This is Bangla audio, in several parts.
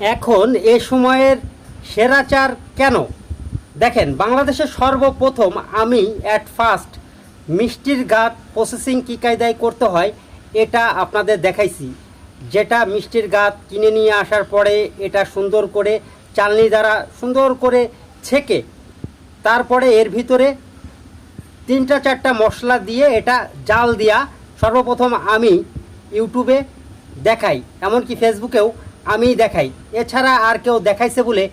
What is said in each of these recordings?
এখন এ সময়ের সেরা চার কেন? দেখেন, বাংলাদেশের সর্বপ্রথম আমি অ্যাট ফার্স্ট মিষ্টির গাছ প্রসেসিং কী কায়দায় করতে হয় এটা আপনাদের দেখাইছি। যেটা মিষ্টির গাছ কিনে নিয়ে আসার পরে এটা সুন্দর করে চালনি দ্বারা সুন্দর করে ছেঁকে, তারপরে এর ভিতরে তিনটা চারটা মশলা দিয়ে এটা জাল দিয়া সর্বপ্রথম আমি ইউটিউবে দেখাই। এমনকি ফেসবুকেও আমি দেখাই। এছাড়া আর কেউ দেখাইছে বলে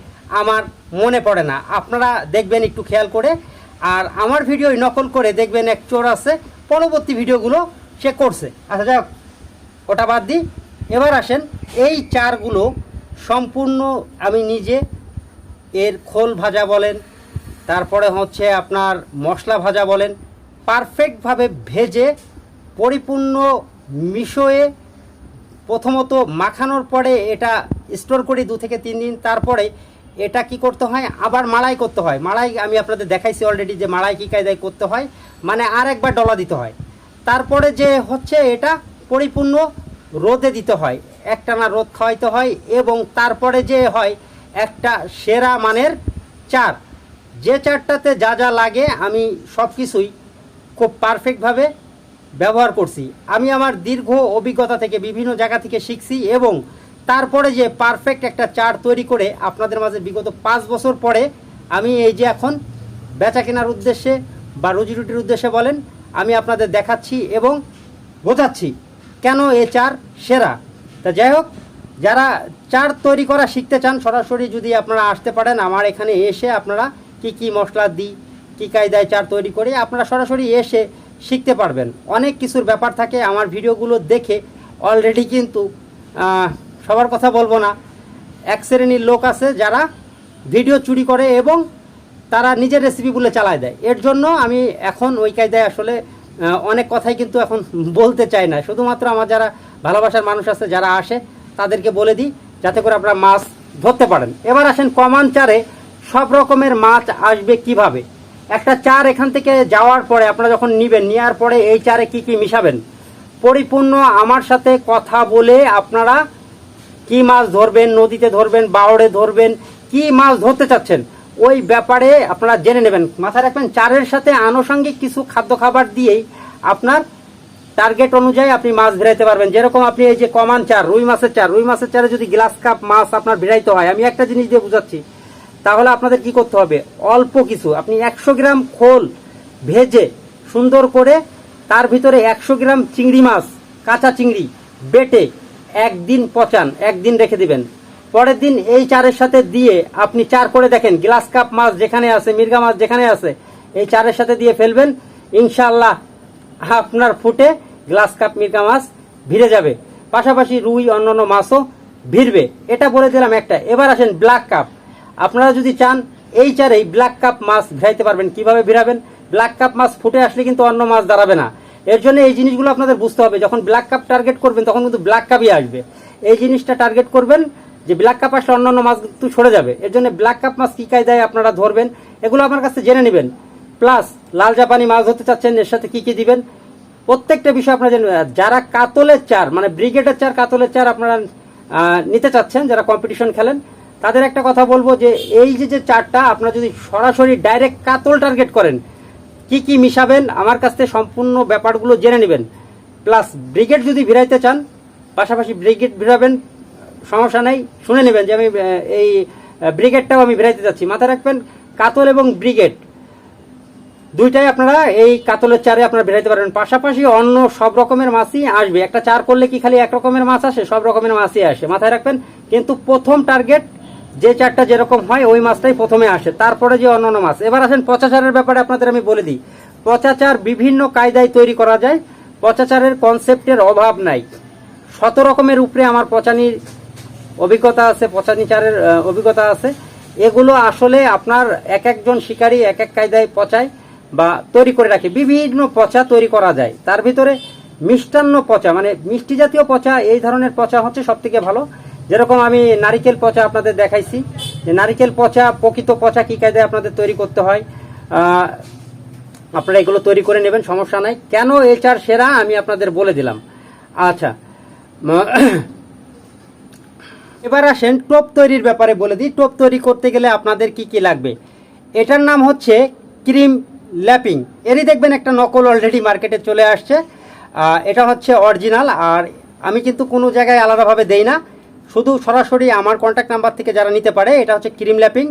আমার মনে পড়ে না। আপনারা দেখবেন একটু খেয়াল করে। আর আমার ভিডিও নকল করে দেখবেন এক চোর আছে। পরবর্তী ভিডিওগুলো সে করছে। আচ্ছা যাক ওটা বাদ দিই। এবার আসেন, এই চারগুলো সম্পূর্ণ আমি নিজে এর খোল ভাজা বলেন, তারপরে হচ্ছে আপনার মশলা ভাজা বলেন পারফেক্টভাবে ভেজে পরিপূর্ণ মিশয়ে প্রথমত মাখানোর পরে এটা স্টোর করি দু থেকে তিন দিন, তারপরে এটা কি করতে হয়? আবার মাড়াই করতে হয়। মাড়াই আমি আপনাদের দেখাইছি অলরেডি যে মাড়াই কী কায়দায় করতে হয়। মানে আর একবার ডলা দিতে হয়। তারপরে যে হচ্ছে এটা পরিপূর্ণ রোদে দিতে হয়। একটানা রোদ খাওয়াইতে হয় এবং তারপরে যে হয় একটা সেরা মানের চার। যে চারটাতে যা যা লাগে আমি সব কিছুই খুব পারফেক্টভাবে ব্যবহার করছি। আমি আমার দীর্ঘ অভিজ্ঞতা থেকে বিভিন্ন জায়গা থেকে শিখছি এবং তারপরে যে পারফেক্ট একটা চার তৈরি করে আপনাদের মাঝে বিগত পাঁচ বছর পরে আমি এই যে এখন বেচা কেনার উদ্দেশ্যে বা রুজি রুটির উদ্দেশ্যে বলেন, আমি আপনাদের দেখাচ্ছি এবং বোঝাচ্ছি কেন এ চার সেরা। তা যাই হোক, যারা চার তৈরি করা শিখতে চান, সরাসরি যদি আপনারা আসতে পারেন আমার এখানে এসে আপনারা কি কি মশলা দিই, কী কায়দায় চার তৈরি করে, আপনারা সরাসরি এসে শিখতে পারবেন। অনেক কিছুর ব্যাপার থাকে, আমার ভিডিওগুলো দেখে অলরেডি কিন্তু সবার কথা বলব না। এক শ্রেণির লোক আছে যারা ভিডিও চুরি করে এবং তারা নিজের রেসিপিগুলো চালায় দেয়। এর জন্য আমি এখন ওই কায়দায় আসলে অনেক কথাই কিন্তু এখন বলতে চাই না। শুধুমাত্র আমার যারা ভালোবাসার মানুষ আছে, যারা আসে, তাদেরকে বলে দিই, যাতে করে আপনারা মাছ ধরতে পারেন। এবার আসেন কমান চারে সব রকমের মাছ আসবে কীভাবে? একটা চার এখান থেকে যাওয়ার পরে আপনারা যখন নিবেন, নেওয়ার পরে এই চারে কি কি মিশাবেন? পরিপূর্ণ আমার সাথে কথা বলে আপনারা কি মাছ ধরবেন, নদীতে ধরবেন বাওড়ে ধরবেন, কি মাছ ধরতে চাচ্ছেন, ওই ব্যাপারে আপনারা জেনে নেবেন। মাথায় রাখবেন, চারের সাথে আনুষঙ্গিক কিছু খাদ্য খাবার দিয়েই আপনার টার্গেট অনুযায়ী আপনি মাছ ভেরাইতে পারবেন। যেরকম আপনি এই যে কমান চার, রুই মাছের চার, রুই মাছের চারে যদি গ্লাস কাপ মাছ আপনার ভেরাইতে হয়, আমি একটা জিনিস দিয়ে বুঝাচ্ছি তাহলে আপনাদের কি করতে হবে? অল্প কিছু। আপনি একশো গ্রাম খোল ভেজে সুন্দর করে তার ভিতরে একশো গ্রাম চিংড়ি মাছ, কাঁচা চিংড়ি বেটে একদিন পচান, একদিন রেখে দিবেন। পরের দিন এই চারের সাথে দিয়ে আপনি চার করে দেখেন, গ্লাস কাপ মাছ যেখানে আছে, মির্গা মাছ যেখানে আছে, এই চারের সাথে দিয়ে ফেলবেন ইনশাল্লাহ আপনার ফুটে গ্লাস কাপ, মির্গা মাছ ভিড়ে যাবে। পাশাপাশি রুই, অন্যান্য মাছও ভিড়বে। এটা বলে দিলাম একটা। এবার আসেন ব্ল্যাক কাপ। আপনারা যদি চান, এই চারেই ব্ল্যাক কাপ মাছ ভিড়াইতে পারবেন। কীভাবে ভিড়াবেন? ব্ল্যাক কাপ মাছ ফুটে আসলে কিন্তু অন্য মাছ দাঁড়াবে না। এর জন্য এই জিনিসগুলো আপনাদের বুঝতে হবে। যখন ব্ল্যাক কাপ টার্গেট করবেন, তখন কিন্তু ব্ল্যাক কাপই আসবে। এই জিনিসটা টার্গেট করবেন যে ব্ল্যাক কাপ আসলে অন্যান্য মাছ কিন্তু সরে যাবে। এর জন্য ব্ল্যাক কাপ মাছ কি কায়দায় আপনারা ধরবেন, এগুলো আমার কাছে জেনে নেবেন। প্লাস লাল জাপানি মাছ ধরতে চাচ্ছেন, এর সাথে কি কি দিবেন? প্রত্যেকটা বিষয় আপনারা আর যারা কাতলের চার মানে ব্রিগেডের চার, কাতলের চার আপনারা নিতে চাচ্ছেন, যারা কম্পিটিশন খেলেন তাদের একটা কথা বলব যে এই যে যে চারটা, আপনারা যদি সরাসরি ডাইরেক্ট কাতল টার্গেট করেন, কি কি মিশাবেন, আমার কাছ থেকে সম্পূর্ণ ব্যাপারগুলো জেনে নেবেন। প্লাস ব্রিগেড যদি ভিড়াইতে চান, পাশাপাশি ব্রিগেড ভিড়াবেন, সমস্যা নেই, শুনে নেবেন যে আমি এই ব্রিগেডটাও আমি ভিড়াইতে যাচ্ছি। মাথায় রাখবেন, কাতল এবং ব্রিগেড দুইটাই আপনারা এই কাতলের চারে আপনারা বেরাইতে পারবেন। পাশাপাশি অন্য সব রকমের মাছই আসবে। একটা চার করলে কি খালি এক রকমের মাছ আসে? সব রকমের মাছই আসে। মাথায় রাখবেন, কিন্তু প্রথম টার্গেট যে চারটা যেরকম হয়, ওই মাছটাই প্রথমে আসে। তারপরে যে অন্যান্য মাছ। এবার আসেন পচাচারের ব্যাপারে আপনাদের আমি বলে দিই। পচাচার বিভিন্ন কায়দায় তৈরি করা যায়। পচাচারের কনসেপ্টের অভাব নাই। শত রকমের উপরে আমার পচানির অভিজ্ঞতা আছে, পচানি চারের অভিজ্ঞতা আছে। এগুলো আসলে আপনার এক একজন শিকারী এক এক কায়দায় পচায় বা তৈরি করে রাখে। বিভিন্ন পচা তৈরি করা যায়। তার ভিতরে মিষ্টান্ন পচা মানে মিষ্টি জাতীয় পচা, এই ধরনের পচা হচ্ছে সব থেকে ভালো। যেরকম আমি নারিকেল পচা আপনাদের দেখাইছি, যে নারিকেল পচা, প্রকৃত পচা কি কায়দায় আপনাদের তৈরি করতে হয় আপনারা এগুলো তৈরি করে নেবেন, সমস্যা নাই। কেন এই চার সেরা আমি আপনাদের বলে দিলাম। আচ্ছা এবার আসেন টোপ তৈরির ব্যাপারে বলে দিই। টোপ তৈরি করতে গেলে আপনাদের কি কি লাগবে? এটার নাম হচ্ছে ক্রিম ল্যাপিং। এরই দেখবেন একটা নকল অলরেডি মার্কেটে চলে আসছে। এটা হচ্ছে অরিজিনাল, আর আমি কিন্তু কোনো জায়গায় আলাদাভাবে দেই না। শুধু সরাসরি আমার কন্ট্যাক্ট নাম্বার থেকে যারা নিতে পারে, এটা হচ্ছে ক্রিম ল্যাপিং।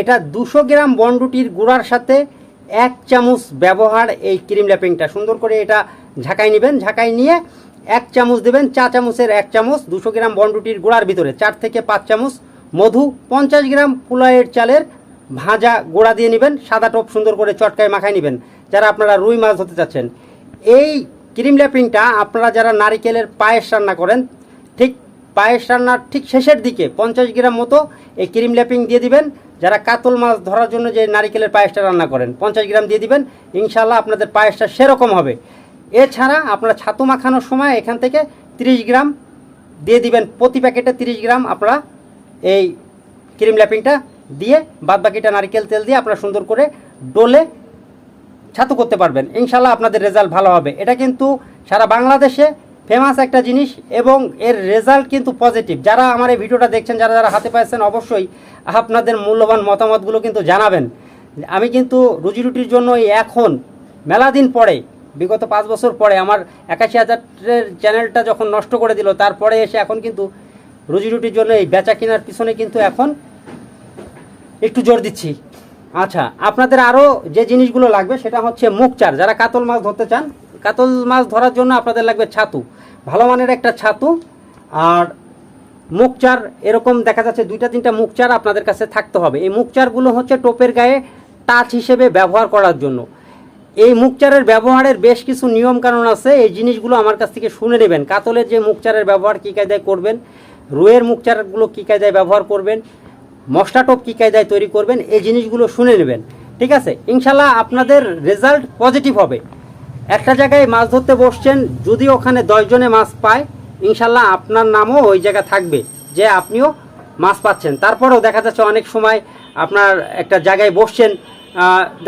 এটা দুশো গ্রাম বন্ডুটির গুঁড়ার সাথে এক চামচ ব্যবহার এই ক্রিম ল্যাপিংটা। সুন্দর করে এটা ঝাঁকাই নেবেন, ঝাঁকাই নিয়ে এক চামচ দেবেন, চা চামচের এক চামচ, দুশো গ্রাম বন্ডুটির গুঁড়ার ভিতরে চার থেকে পাঁচ চামচ মধু, পঞ্চাশ গ্রাম পুলাইয়ের চালের ভাজা গোড়া দিয়ে নেবেন, সাদা টপ সুন্দর করে চটকায় মাখায় নেবেন। যারা আপনারা রুই মাছ ধরতে চাচ্ছেন, এই ক্রিম ল্যাপিংটা আপনারা যারা নারিকেলের পায়েস রান্না করেন, ঠিক পায়েস রান্নার ঠিক শেষের দিকে পঞ্চাশ গ্রাম মতো এই ক্রিম ল্যাপিং দিয়ে দিবেন। যারা কাতল মাছ ধরার জন্য যে নারিকেলের পায়েসটা রান্না করেন, পঞ্চাশ গ্রাম দিয়ে দিবেন। ইনশাল্লাহ আপনাদের পায়েসটা সেরকম হবে। এছাড়া আপনারা ছাতু মাখানোর সময় এখান থেকে 30 গ্রাম দিয়ে দিবেন। প্রতি প্যাকেটে 30 গ্রাম আপনারা এই ক্রিম ল্যাপিংটা দিয়ে বাদ বাকিটা নারকেল তেল দিয়ে আপনারা সুন্দর করে ডোলে ছাতু করতে পারবেন। ইনশাল্লাহ আপনাদের রেজাল্ট ভালো হবে। এটা কিন্তু সারা বাংলাদেশে ফেমাস একটা জিনিস এবং এর রেজাল্ট কিন্তু পজিটিভ যারা আমার এই ভিডিওটা দেখছেন, যারা যারা হাতে পাচ্ছেন অবশ্যই আপনাদের মূল্যবান মতামতগুলো কিন্তু জানাবেন। আমি কিন্তু রুজি রুটির জন্য এখন, মেলা দিন পরে, বিগত পাঁচ বছর পরে আমার একাশি হাজারের চ্যানেলটা যখন নষ্ট করে দিল, তারপরে এসে এখন কিন্তু রুজি রুটির জন্য এই বেচা কেনার পিছনে কিন্তু এখন একটু জোর দিচ্ছি। আচ্ছা আপনাদের আরও যে জিনিসগুলো লাগবে, সেটা হচ্ছে মুখচার যারা কাতল মাছ ধরতে চান কাতল মাছ ধরার জন্য আপনাদের লাগবে ছাতু। ভালো মানের একটা ছাতু আর মুখচার এরকম দেখা যাচ্ছে দুইটা তিনটা মুখচার আপনাদের কাছে থাকতে হবে। এই মুখচারগুলো হচ্ছে টোপের গায়ে টাচ হিসেবে ব্যবহার করার জন্য। এই মুখচারের ব্যবহারের বেশ কিছু নিয়ম কানুন আছে। এই জিনিসগুলো আমার কাছ থেকে শুনে নেবেন। কাতলের যে মুখচারের ব্যবহার কী কায়দায় করবেন, রুয়ের মুখচারগুলো কী কায়দায় ব্যবহার করবেন, মশলা টোপ কী কায়দায় তৈরি করবেন, এই জিনিসগুলো শুনে নেবেন। ঠিক আছে? ইনশাল্লাহ আপনাদের রেজাল্ট পজিটিভ হবে। একটা জায়গায় মাছ ধরতে বসছেন, যদি ওখানে দশজনে মাছ পায়, ইনশাল্লাহ আপনার নামও ওই জায়গা থাকবে যে আপনিও মাছ পাচ্ছেন। তারপরেও দেখা যাচ্ছে অনেক সময় আপনার একটা জায়গায় বসছেন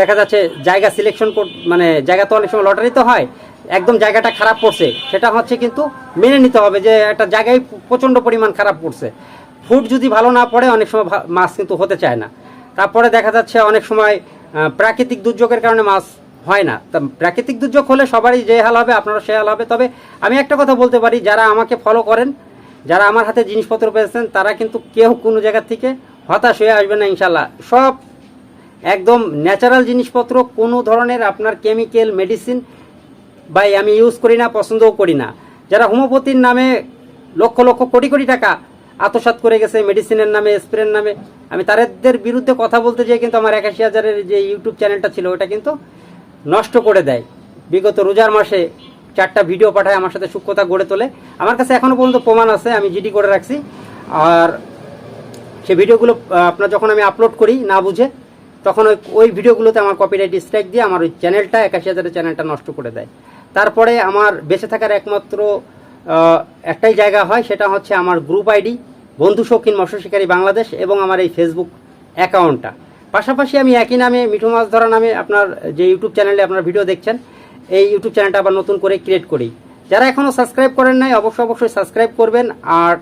দেখা যাচ্ছে জায়গা সিলেকশন মানে জায়গা তো অনেক সময় লটারিতে হয়, একদম জায়গাটা খারাপ পড়ছে। সেটা হচ্ছে কিন্তু মেনে নিতে হবে যে একটা জায়গায় প্রচণ্ড পরিমাণ খারাপ পড়ছে। ফুড যদি ভালো না পড়ে, অনেক সময় মাছ কিন্তু হতে চায় না। তারপরে দেখা যাচ্ছে অনেক সময় প্রাকৃতিক দুর্যোগের কারণে মাছ হয় না। তা প্রাকৃতিক দুর্যোগ হলে সবারই যে হাল হবে, আপনারও সে হাল হবে। তবে আমি একটা কথা বলতে পারি, যারা আমাকে ফলো করেন, যারা আমার হাতে জিনিসপত্র পেয়েছেন, তারা কিন্তু কেউ কোনো জায়গা থেকে হতাশ হয়ে আসবে না ইনশাল্লাহ সব একদম ন্যাচারাল জিনিসপত্র, কোনো ধরনের আপনার কেমিক্যাল মেডিসিন বা আমি ইউজ করি না, পছন্দও করি না। যারা হোমিওপ্যাথির নামে লক্ষ লক্ষ কোটি কোটি টাকা আত্মসাৎ করে গেছে মেডিসিনের নামে স্প্রের নামে, আমি তাদের বিরুদ্ধে কথা বলতে যেয়ে কিন্তু আমার একাশি হাজারের যে ইউটিউব চ্যানেলটা ছিল, ওটা কিন্তু নষ্ট করে দেয়। বিগত রোজার মাসে চারটা ভিডিও পাঠায়, আমার সাথে সূক্ষ্মতা গড়ে তোলে। আমার কাছে এখনও পর্যন্ত প্রমাণ আছে, আমি জিডি করে রাখছি। আর সে ভিডিওগুলো আপনার যখন আমি আপলোড করি না বুঝে, তখন ওই ওই ভিডিওগুলোতে আমার কপিরাইট স্ট্রাইক দিয়ে আমার ওই চ্যানেলটা একাশি হাজারের চ্যানেলটা নষ্ট করে দেয়। তারপরে আমার বেঁচে থাকার একমাত্র একটাই জায়গা হয়, সেটা হচ্ছে আমার গ্রুপ আইডি বন্ধু শৌখিন মৎস্য শিকারী বাংলাদেশ এবং আমার এই ফেসবুক অ্যাকাউন্টটা পাশাপাশি আমি একই নামে মিঠু মাছ ধরা নামে আপনার যে ইউটিউব চ্যানেলে আপনার ভিডিও দেখছেন, এই ইউটিউব চ্যানেলটা আবার নতুন করে ক্রিয়েট করি। যারা এখনও সাবস্ক্রাইব করেন নাই, অবশ্যই অবশ্যই সাবস্ক্রাইব করবেন। আর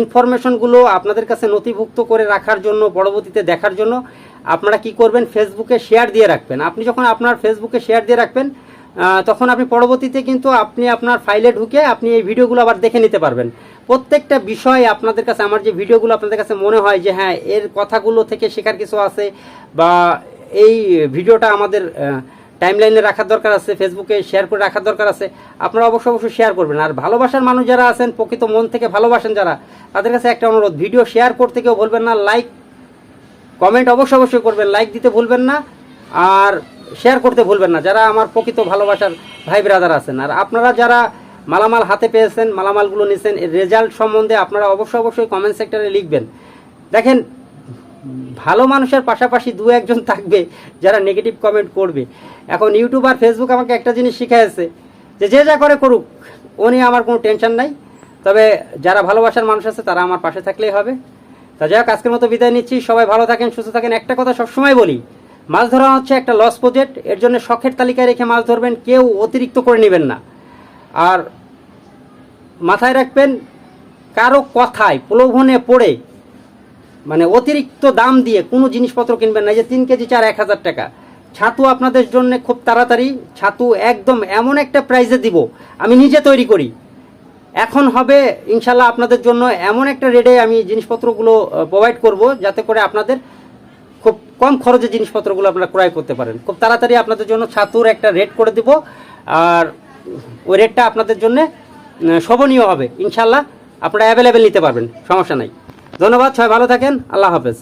ইনফরমেশনগুলো আপনাদের কাছে নথিভুক্ত করে রাখার জন্য, পরবর্তীতে দেখার জন্য, আপনারা কি করবেন ফেসবুকে শেয়ার দিয়ে রাখবেন। আপনি যখন আপনার ফেসবুকে শেয়ার দিয়ে রাখবেন তখন আপনি পরবর্তীতে কিন্তু আপনি আপনার ফাইলে ঢুকে আপনি এই ভিডিওগুলো আবার দেখে নিতে পারবেন। প্রত্যেকটা বিষয় আপনাদের কাছে, আমার যে ভিডিওগুলো আপনাদের কাছে মনে হয় যে হ্যাঁ এর কথাগুলো থেকে শেখার কিছু আছে বা এই ভিডিওটা আমাদের টাইমলাইনে রাখার দরকার আছে ফেসবুকে শেয়ার করে রাখার দরকার আছে, আপনারা অবশ্যই অবশ্যই শেয়ার করবেন। আর ভালোবাসার মানুষ যারা আছেন, প্রকৃত মন থেকে ভালোবাসেন যারা, তাদের কাছে একটা অনুরোধ ভিডিও শেয়ার করতে কেউ বলবেন না লাইক কমেন্ট অবশ্যই অবশ্যই করবেন লাইক দিতে ভুলবেন না, আর শেয়ার করতে ভুলবেন না, যারা আমার প্রকৃত ভালোবাসার ভাই ব্রাদার আছেন। আর আপনারা যারা মালামাল হাতে পেয়েছেন, মালামালগুলো নিছেন। রেজাল্ট সম্বন্ধে আপনারা অবশ্যই অবশ্যই কমেন্ট সেক্টরে লিখবেন। দেখেন, ভালো মানুষের পাশাপাশি দু একজন থাকবে যারা নেগেটিভ কমেন্ট করবে। এখন ইউটিউব আর ফেসবুক আমাকে একটা জিনিস শিখাইছে যে যে যা করে করুক, ও নিয়ে আমার কোনো টেনশন নাই। তবে যারা ভালোবাসার মানুষ আছে, তারা আমার পাশে থাকলেই হবে। তা যাই হোক, আজকের মতো বিদায় নিচ্ছি। সবাই ভালো থাকেন, সুস্থ থাকেন। একটা কথা সবসময় বলি, মাছ ধরা হচ্ছে একটা লস প্রজেক্ট এর জন্য শখের তালিকায় রেখে মাছ ধরবেন, কেউ অতিরিক্ত করে নেবেন না। আর মাথায় রাখবেন, কারও কথায় প্রলোভনে পড়ে মানে অতিরিক্ত দাম দিয়ে কোনো জিনিসপত্র কিনবেন না যে তিন কেজি চার এক হাজার টাকা। ছাতু আপনাদের জন্য খুব তাড়াতাড়ি, ছাতু একদম এমন একটা প্রাইজে দিব, আমি নিজে তৈরি করি। এখন হবে, ইনশাল্লাহ আপনাদের জন্য এমন একটা রেটে আমি জিনিসপত্রগুলো প্রোভাইড করব, যাতে করে আপনাদের খুব কম খরচে জিনিসপত্রগুলো আপনারা ক্রয় করতে পারেন। খুব তাড়াতাড়ি আপনাদের জন্য ছাতুর একটা রেট করে দিব, আর ওই রেটটা আপনাদের জন্য শোভনীয় হবে। ইনশাল্লাহ আপনারা অ্যাভেলেবেল নিতে পারবেন, সমস্যা নাই। ধন্যবাদ, সবাই ভালো থাকেন, আল্লাহ হাফেজ।